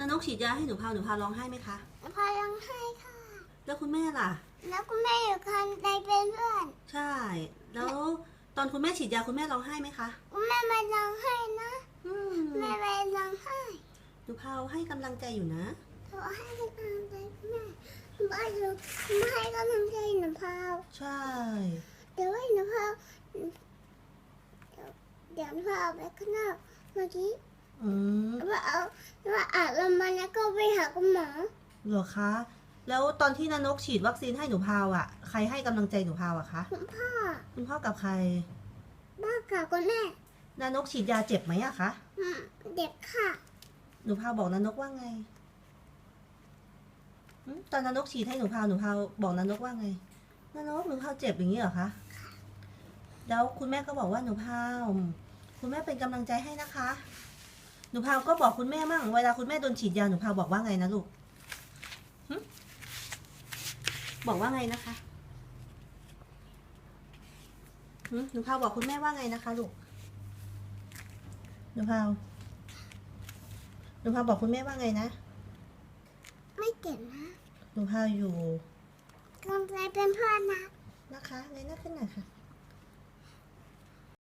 นานกฉีดยาให้หนูพาวหนูพาวร้องไห้ไหมคะพอร้องไห้ค่ะ แล้วคุณแม่ล่ะ แล้วคุณแม่อยู่คันใดเป็นเพื่อน ใช่ แล้วตอนคุณแม่ฉีดยาคุณแม่ร้องไห้ไหมคะ คุณแม่มาร้องไห้นะอืมแม่ไปร้องไห้หนูพาวให้กำลังใจอยู่นะขอให้กำลังใจคุณแม่บ้านเราไม่ให้กำลังใจหนูพาวใช่เดี๋ยวให้หนูพาวเดี๋ยวเดี๋ยวหนูพาวไปข้างนอกเมื่อกี้อืมว่าเอา ว่าอาบน้ำมันแล้วก็ไปหาคุณหมอเหรอคะ แล้วตอนที่นานกฉีดวัคซีนให้หนูพาวอะ ใครให้กำลังใจหนูพาวอะคะคุณพ่อคุณพ่อกับใครบ้ากับคุณแม่นานกฉีดยาเจ็บไหมอะคะอืมเด็กค่ะ หนูพาวบอกนานกว่าไงอืมตอนนานกฉีดให้หนูพาวหนูพาวบอกนานกว่าไงนานกหนูพาวเจ็บอย่างนี้เหรอคะแล้วคุณแม่ก็บอกว่าหนูพาวคุณแม่เป็นกำลังใจให้นะคะ หนูพาวก็บอกคุณแม่มั่ง เวลาคุณแม่โดนฉีดยาหนูพาวบอกว่าไงนะลูกหึบอกว่าไงนะคะหึหนูพาวบอกคุณแม่ว่าไงนะคะลูก หนูพาว หนูพาวบอกคุณแม่ว่าไงนะ ไม่เจ็บนะ หนูพาวอยู่กำลังใจเป็นเพื่อนนะ นะคะเลยหน้าขึ้นหน่อยค่ะ